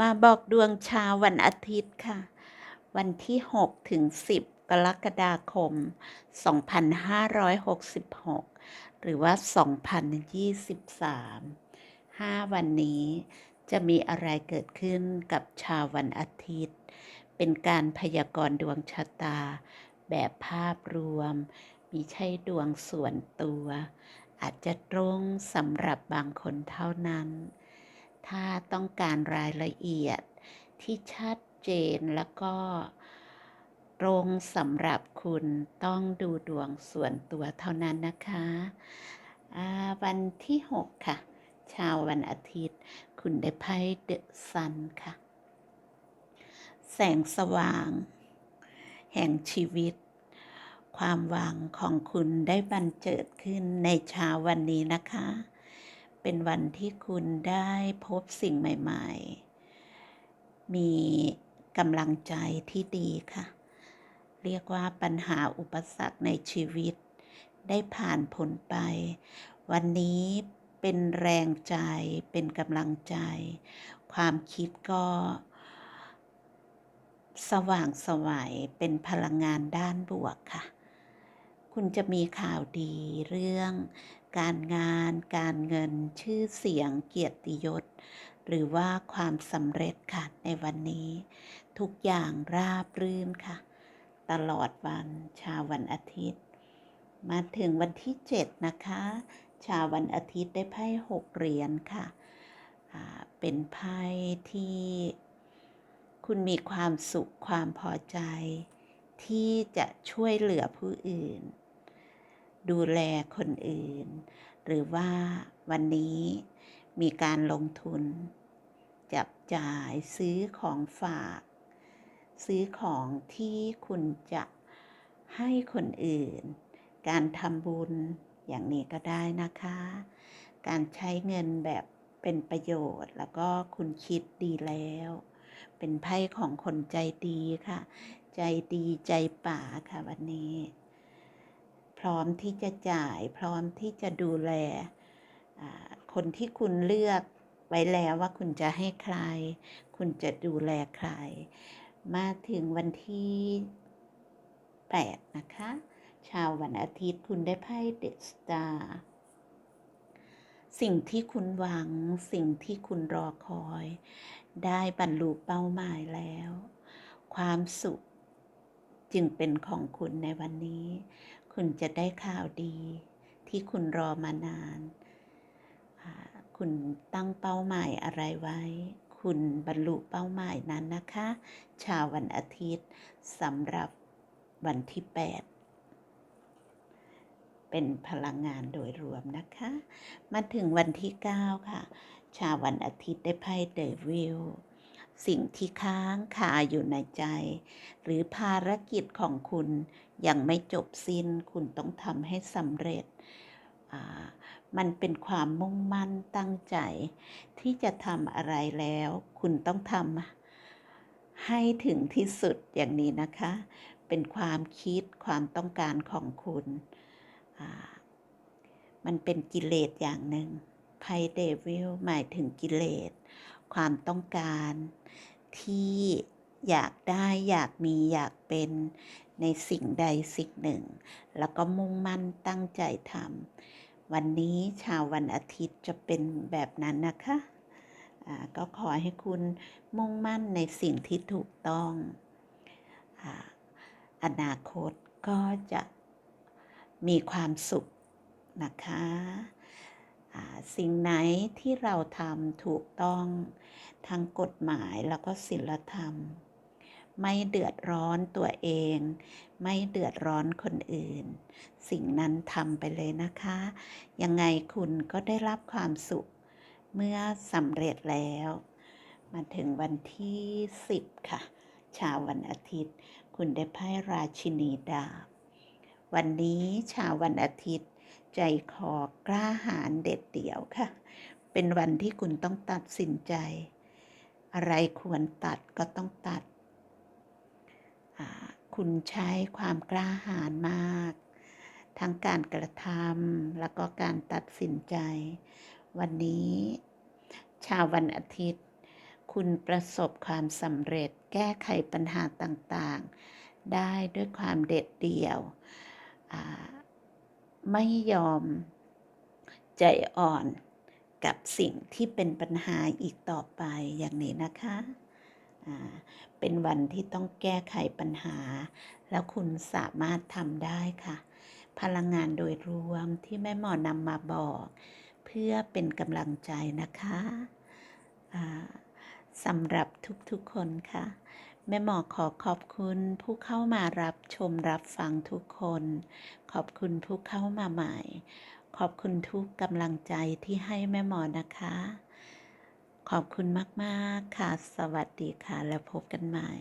มาบอกดวงชาววันอาทิตย์ค่ะ วันที่ 6 ถึง 10 กรกฎาคม 2566 หรือว่า 2023 5 วันนี้จะมีอะไรเกิดขึ้นกับชาววันอาทิตย์ เป็นการพยากรณ์ดวงชะตา แบบภาพรวม มีใช่ดวงส่วนตัว อาจจะตรงสำหรับบางคนเท่านั้น ถ้าต้องการรายละเอียดที่ชัดเจนแล้วก็ตรงสำหรับคุณต้องดูดวงส่วนตัวเท่านั้นนะคะวันที่ 6 ค่ะ ชาววันอาทิตย์ คุณได้ไพ่เดอะซันค่ะ แสงสว่าง แห่งชีวิต ความหวังของคุณได้บันเจิดขึ้นในเช้าวันนี้นะคะ เป็นวันที่คุณได้พบสิ่งใหม่ ๆ มีกำลังใจที่ดีค่ะ เรียกว่าปัญหาอุปสรรคในชีวิต ได้ผ่านพ้นไป วันนี้เป็นแรงใจ เป็นกำลังใจ ความคิดก็ สว่างสวัยเป็นพลังงานด้านบวกค่ะ คุณจะมีข่าวดีเรื่อง การงาน การเงิน ชื่อเสียง เกียรติยศ หรือว่าความสำเร็จค่ะในวันนี้ ทุกอย่างราบรื่นค่ะ ตลอดวันชาววันอาทิตย์ มาถึงวันที่ 7 นะคะ ชาววันอาทิตย์ได้ไพ่หกเหรียญค่ะ เป็นไพ่ที่คุณมีความสุขความพอใจ ที่จะช่วยเหลือผู้อื่น ดูแลคนอื่น หรือว่าวันนี้มีการลงทุน จับจ่ายซื้อของฝาก ซื้อของที่คุณจะให้คนอื่น การทำบุญอย่างนี้ก็ได้นะคะ การใช้เงินแบบเป็นประโยชน์แล้วก็คุณคิดดีแล้ว เป็นไพ่ของคนใจดีค่ะ ใจดีใจป่าค่ะวันนี้ พร้อมที่จะจ่าย พร้อมที่จะดูแลคนที่คุณเลือกไว้แล้วว่าคุณจะให้ใคร คุณจะดูแลใคร มาถึงวันที่8นะคะชาววันอาทิตย์คุณได้ไพ่เดสตาร์สิ่งที่คุณหวัง สิ่งที่คุณรอคอย ได้บรรลุเป้าหมายแล้ว ความสุขจึงเป็นของคุณในวันนี้ คุณจะได้ข่าวดี ที่คุณรอมานาน คุณตั้งเป้าหมายอะไรไว้ คุณบรรลุเป้าหมายนั้นนะคะ ชาววันอาทิตย์สำหรับวันที่ 8เป็นพลังงานโดยรวมนะคะ มาถึงวันที่ 9 ค่ะ ชาววันอาทิตย์ได้ไพ่เดวิล สิ่งที่ค้างคาอยู่ในใจ หรือภารกิจของคุณยังไม่จบสิ้น คุณต้องทำให้สำเร็จ มันเป็นความมุ่งมั่นตั้งใจ ที่จะทำอะไรแล้ว คุณต้องทำให้ถึงที่สุดอย่างนี้นะคะ เป็นความคิดความต้องการของคุณมันเป็นกิเลสอย่างหนึ่งไพ่เดวิลหมายถึงกิเลส ความต้องการ ที่อยากได้อยากมีอยากเป็นในสิ่งใดสิ่งหนึ่ง แล้วก็มุ่งมั่นตั้งใจทำวันนี้ชาววันอาทิตย์จะเป็นแบบนั้นนะคะก็ขอให้คุณมุ่งมั่นในสิ่งที่ถูกต้องออนาคตก็จะมีความสุขนะคะ สิ่งไหนที่เราทำถูกต้องทั้งกฎหมายแล้วก็ศีลธรรม ไม่เดือดร้อนตัวเอง ไม่เดือดร้อนคนอื่น สิ่งนั้นทำไปเลยนะคะ ยังไงคุณก็ได้รับความสุขเมื่อสำเร็จแล้ว มาถึงวันที่ 10 ค่ะ ชาววันอาทิตย์ คุณได้ไพ่ราชินีดาบวันนี้ชาววันอาทิตย์ ใจคอกล้าหาญเด็ดเดี่ยวค่ะ เป็นวันที่คุณต้องตัดสินใจ อะไรควรตัดก็ต้องตัด คุณใช้ความกล้าหาญมาก ทั้งการกระทำแล้วก็การตัดสินใจ วันนี้ ชาววันอาทิตย์ คุณประสบความสำเร็จแก้ไขปัญหาต่างๆ ได้ด้วยความเด็ดเดี่ยวอ่า ไม่ยอม ใจอ่อนกับสิ่งที่เป็นปัญหาอีกต่อไปอย่างนี้นะคะเป็นวันที่ต้องแก้ไขปัญหา แล้วคุณสามารถทำได้ค่ะ พลังงานโดยรวมที่แม่หมอนำมาบอก เพื่อเป็นกำลังใจนะคะสำหรับทุกๆคนค่ะ แม่หมอขอขอบคุณผู้เข้ามารับชมรับฟังทุกคน ขอบคุณผู้เข้ามาใหม่ ขอบคุณทุกกำลังใจที่ให้แม่หมอนะคะ ขอบคุณมาก ๆ ค่ะ สวัสดีค่ะ แล้วพบกันใหม่